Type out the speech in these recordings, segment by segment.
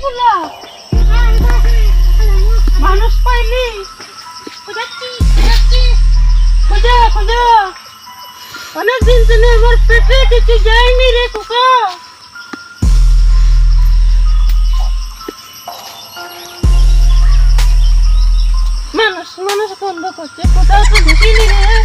পুলা মানুষ পাইলি খোঁজাচ্ছি খোঁজাচ্ছি খোঁজা খোঁজা। অনেক দিন থেকে আমার মানুষ মানুষ গন্ধ করছে, কোথাও তো রে।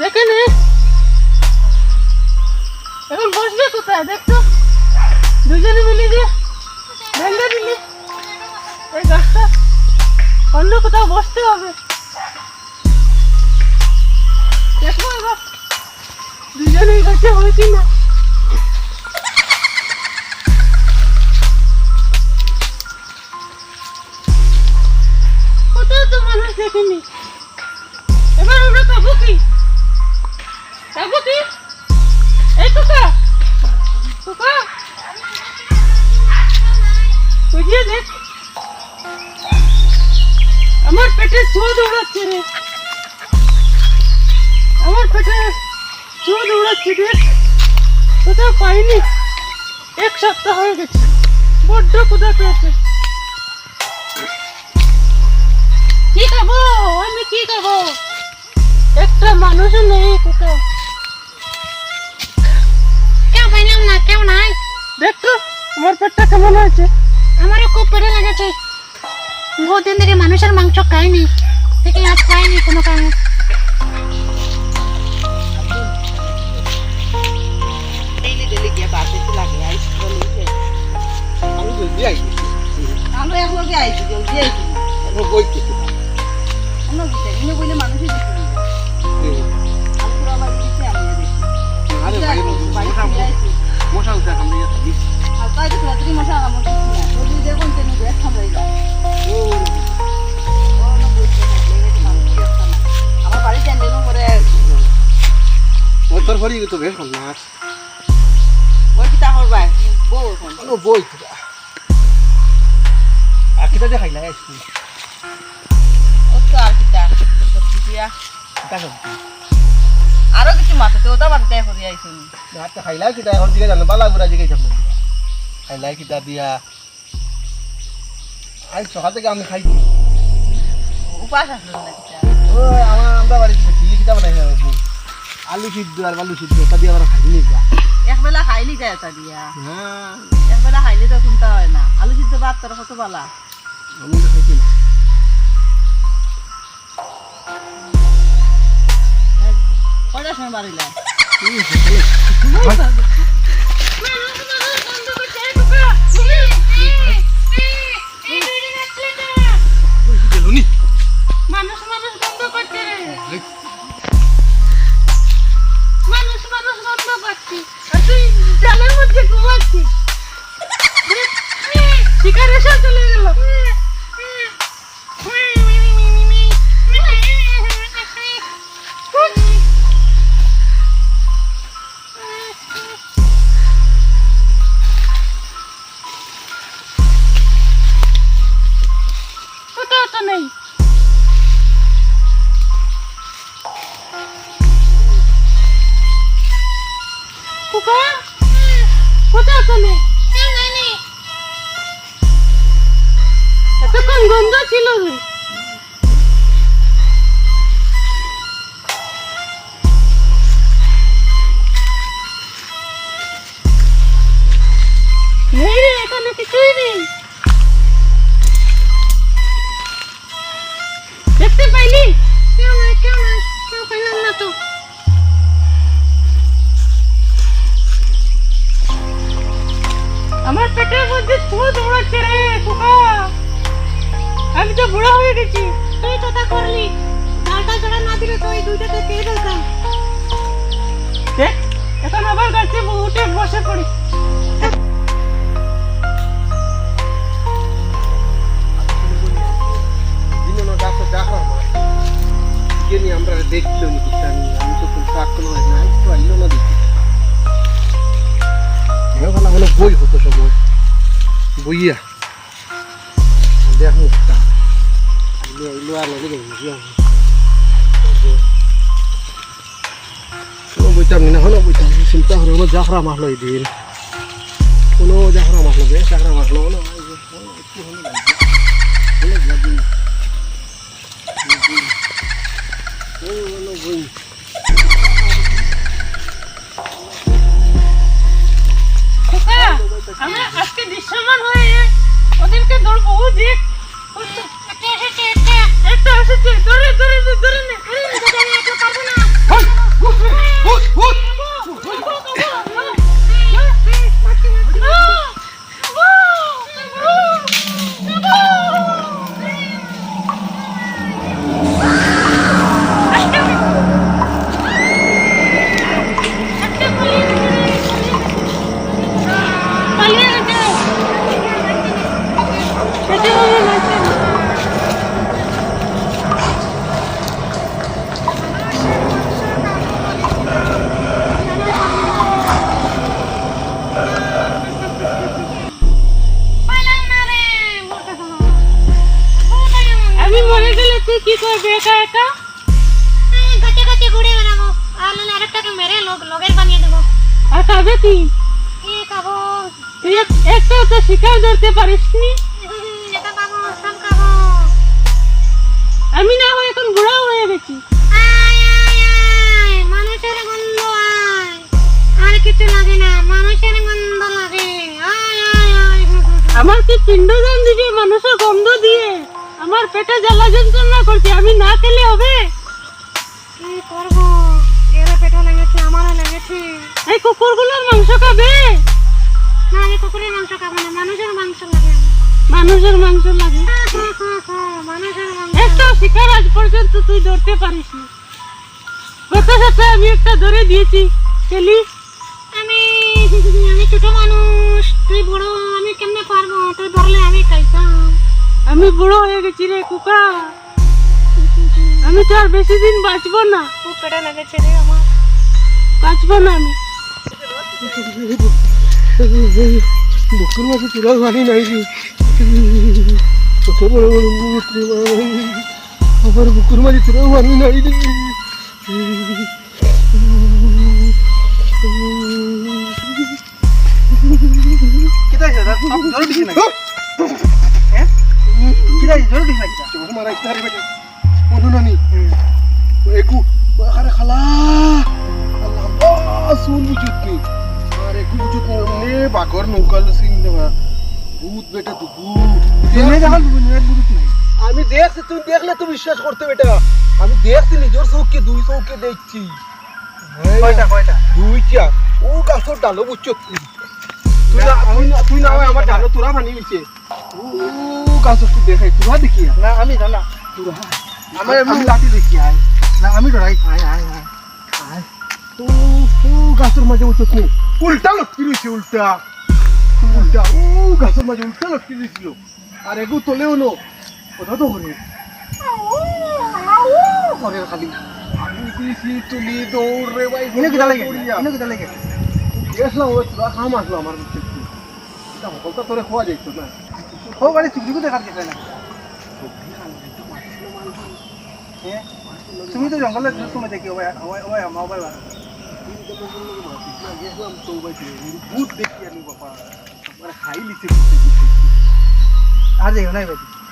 দেখে নে। এখন বসবে কোথায়? দেখতো? অন্য কোথাও বসতে হবে। দেখো এবার। দুজনেই গাছে হয়েছি না। কি খাব? আমি কি খাব? একটা মানুষও নেই কোথাও। কেউ পাইলাম না কেউ নাই। দেখতো আমার পেটটা কেমন হয়েছে? আমারও খুব পেটে লেগেছে। বহুদিন থেকে মানুষের মাংস খাইনি থেকে আজ খাইনি কোনো কারণে। গিয়ে বাড়িতে দেখি আরে ভাই মশা উঠা গেছে হালকা রাত্রি মশা কামড় দিচ্ছি না যদি দেখুন তেন বেশ খামড়াই যায়। আমার বাড়ি দিলাম পরে ওই তোর হরি তো বেশ না ওই কিতা করবাই বউ এখন। কোনো বই কিটা আর কিটা দেখাই না দিয়া। আরও কিছু মাছ আছে ওটা বাড়িতে করে আইছি হাতে খাইলা কিটা এখন দিকে জানো বালা বুড়া দিকে যাব খাইলা কিটা দিয়া? আজ সকাল থেকে আমি খাইছি। উপাস আসলো না ও আমার আমরা বাড়িতে কি কিটা বানাই যাব আলু সিদ্ধ আর বালু সিদ্ধ তা দিয়ে আমরা খাইনি একবেলা খাইলি যায় এটা দিয়া। হ্যাঁ। একবেলা খাইলে তো চিন্তা হয় না। আলু সিদ্ধ ভাত তোর কত বালা? আমি তো খাইছি না। কয়টার সময় বাড়িলা? কিছুই নেই দেখতে পাইলি? কেউ নাই কেউ নাই, কেউ পাইলাম না তো। আমার পেটের মধ্যে চুল দৌড়াচ্ছে রে কুকা আমি তো বুড়া হয়ে গেছি। তুই কথা করলি ডালটা জোড়া না দিলে তো এই দুইটাতে পেয়ে ফেলতাম। দেখ এখন আবার গাছে উঠে বসে পড়ি। দেখা নি আমরা দেখল নি কিছু আমি তো কোন কাক কোনো হয় না তো আইলো না দেখি এ হলো বই হতো সময়। বইয়া। দেখ আইলো আইলো আর লগে দেখি বইতাম না হলো বইতাম চিন্তা হলো না জাফরা মাহলো এই দিন কোনো জাফরা মাখলো বে চাকরা মাখলো না এই যে, কোনো একটু হলো আমরা আজকে দৃশ্যমান হয়ে ওদেরকে ধরবো ও এসেছে ধরে ধরে ধরে নে পারব না করবি একা একা গাছে গাছে ঘুরে বেড়াবো। আর নাহলে আরেকটাকে মেরে লোক লগের বানিয়ে দেবো। আর খাবে কি? কি খাব। তুই একটা তো শিকার ধরতে পারিস নি? যেটা পাবো সব খাব। আমি না হয় এখন বুড়াও হয়ে গেছি। মানুষের গন্ধ আয়। আর কিছু লাগে না মানুষের গন্ধ লাগে। আয় আয় আয়। আমার কি পিণ্ডদান দিবে? মানুষের গন্ধ দিয়ে। আমার পেটে জ্বালা পর্যন্ত তুই ধরতে পারিস না। গত সপ্তাহে আমি একটা ধরে দিয়েছি খেলি। আমি আমি ছোট মানুষ তুই বড় আমি কেমনে পারব? তুই ধরলে আমি খাইতাম। আমি বুড়ো হয়ে গেছি রে কুকা আমি তো আর বেশি দিন বাঁচবো না। পেটে লেগেছে রে আমার। বাঁচবো না আমি। বুকুর মাঝে তোরা জানি নাই। কত বড় বড়। আমার বুকুর মাঝে তোরা জানি নাই রে নাকি নাকি খালা শুন বুঝুত নি আরে একু বুঝুত নি নে বাগর নৌকাল সিং দেবা ভূত বেটা তো ভূত আমি দেখছি তুই দেখলে তো বিশ্বাস করতে বেটা আমি দেখছি নিজের চৌকে দুই চৌকে দেখছি। কয়টা কয়টা? দুইটা। ও গাছর ডালো বুঝছ? তুই তুই না তুই না আমার ডালো তোরা ও তুই দেখাই তোরা দেখি। না আমি তোরা। আমার আমি লাঠি দেখি আয়। না আমি ডরাই আয় আয় আয় আয়। ও ও গাছের মাঝে উঠত নেই উল্টা লটকি রয়েছে উল্টা। উল্টা। ও গাছের মাঝে উল্টা লটকি রয়েছিল আর এগু তোলেও নো। কোথা তো করে করে খালি। আমি তুলি দৌড় রে ভাই কিতা লাগে? দৌড়িয়া। ইনো লাগে? দেখলাম ওই তোরা খাম আসলো আমার বুঝতে এটা হকলটা তোরে খোয়া যাইতো না। ও বাড়ি চুকলিকে দেখার গেছে না? হ্যাঁ? তুমি তো জঙ্গলে সময় দেখি ওবাই ওবাই ওবাই আমা ওবাই বার দেখলাম তো ভাই ভূত দেখি আমি বাবা। মানে খাই লিছে আর যাইও নাই বাড়ি।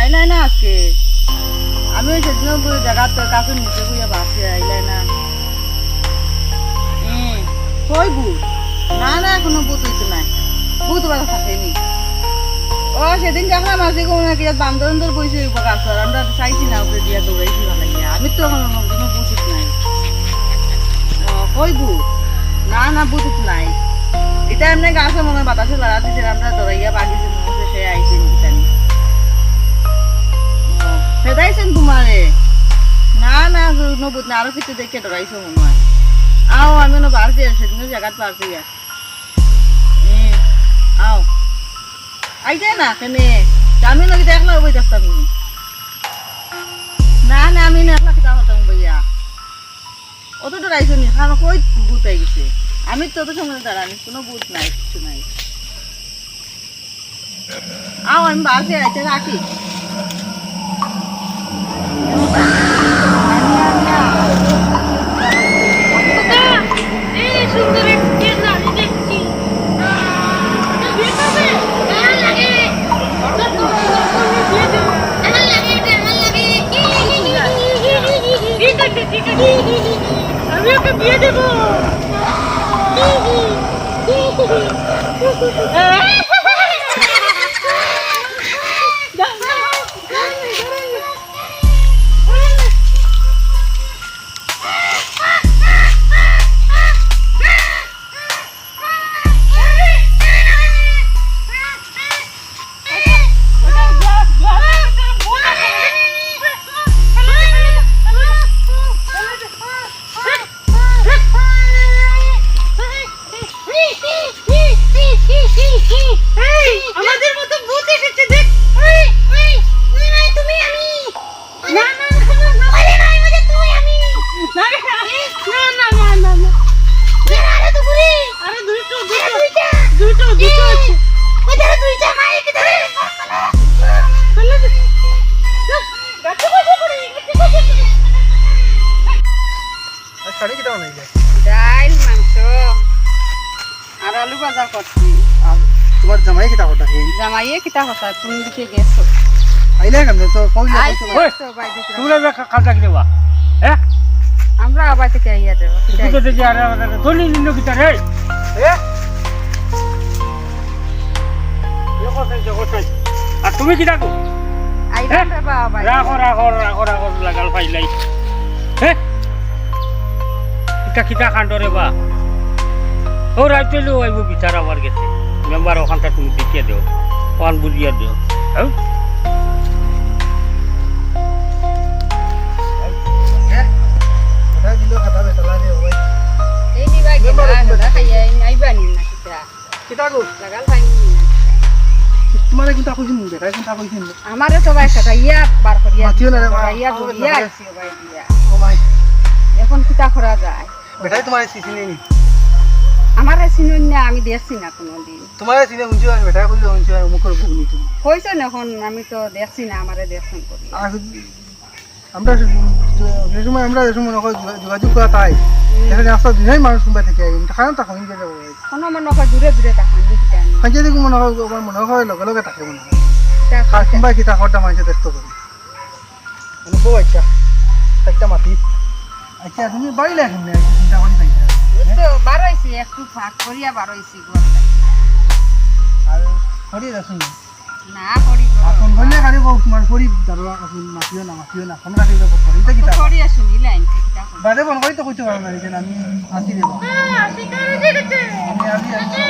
আইলাই না আজকে। আমি ওই সেদিন জায়গা তোর কাছে নিচে বুঝে বাসে আইলাই না। কই বুট? না না, এখনও বুট হইতো নাই। বুট বেলা থাকেনি। ও, সেদিন দেখলাম আজি কোনো নাকি বান্দর বান্দর বসে হইব গাছর আমরা চাইছি না ওকে দিয়া দৌড়াইছি ভালো লাগিয়া আমি তো এখন কোনো নাই। কই বুট? না না, বুট নাই। এটা এমনি গাছে মনে বাতাসে লড়া দিছে, আমরা দৌড়াইয়া বাগিছে মনে সে আইছে নাকি জানি। ফেদাইছেন তোমারে? না না নবুত না আরও কিছু দেখে ডরাইছো মনে হয়। আও, আমি না পারছি আর সেদিনও জায়গাত পারছি আও। আইতে না, কেনে? আমি নাকি দেখলা বই দেখতাম না। না আমি না একলা কিতাব হতাম বইয়া। অত ডরাইছো নি খানো কই হয়ে গেছে? আমি তো তো সঙ্গে দাঁড়ানি কোনো ভূত নাই, কিছু নাই। আও, আমি বাসে আছে, রাখি। বাজার করছি। আর তোমার জামাই কিটা কথা হেই জামাইয়ে কিতা কথা তুমি দিকে গেছো। আইলে কেমনে? তো কইলে তো আইছো বাইরে তোমরা। কি দেবা হ্যাঁ আমরা আবার থেকে আইয়া দেবো তুই তো দেখি আর ধনী নিন্ন কি তার রে আর তুমি কি ডাকো আইবা আবার রাখো রাখো রাখো রাখো লাগাল ফাইলাই হ্যাঁ কিতা কিতা কাণ্ড রে বা? ও রাইতেলেও আইব বিচার আমার গেছে মেম্বার ওখানটা তুমি দেখিয়ে দেও ওখান বুঝিয়ে দিও। হ্যাঁ? কিটা তোমারে কিটা কইছিন বেটাই কিটা কইছিন আমারে তো ভাই কথা ইয়া বার করিয়া মাতিও না ইয়া ইয়া। ভাই ও মাই। এখন কিতা করা যায়। বেটাই তোমারে চিনি নি আমারে চিনুন না আমি দেখছি না কোনোদিন। তোমারে চিনে উঞ্চু আর বেটাই কইলো উঞ্চু আর মুখের ভুগনি তুমি। কইছো না এখন আমি তো দেখছি না আমারে দেখছেন করি আমরা যে সময় আমরা যে সময় যোগাযোগ করা তাই। এখানে রাস্তা দিনাই মানুষ কোনবা থেকে আইন কারণ তখন গিয়ে যাব কোনো মনে হয় দূরে দূরে তাকান কিতা নি সাঁজে দেখো মনে হয় মনে হয় লগে লগে থাকে মনে হয়। কোনবা কিতা খরটা মানুষের দেখতে পারি বউ আচ্ছা একটা মাটি আচ্ছা তুমি বাড়ি লাগে না চিন্তা করি তো বারোইছি একটু ফাঁক করিয়া বারোইছি ঘর আর সরি দেখুন না করি এখন হলে গাড়ি বউ তোমার এখন মাতিও না ফোন কাটি যাব সরি তো কিতা করিয়া শুনিলে আনছি কিতা করি বাদে ফোন করি তো কইতে পারো না আমি আসি দেবো আমি আসি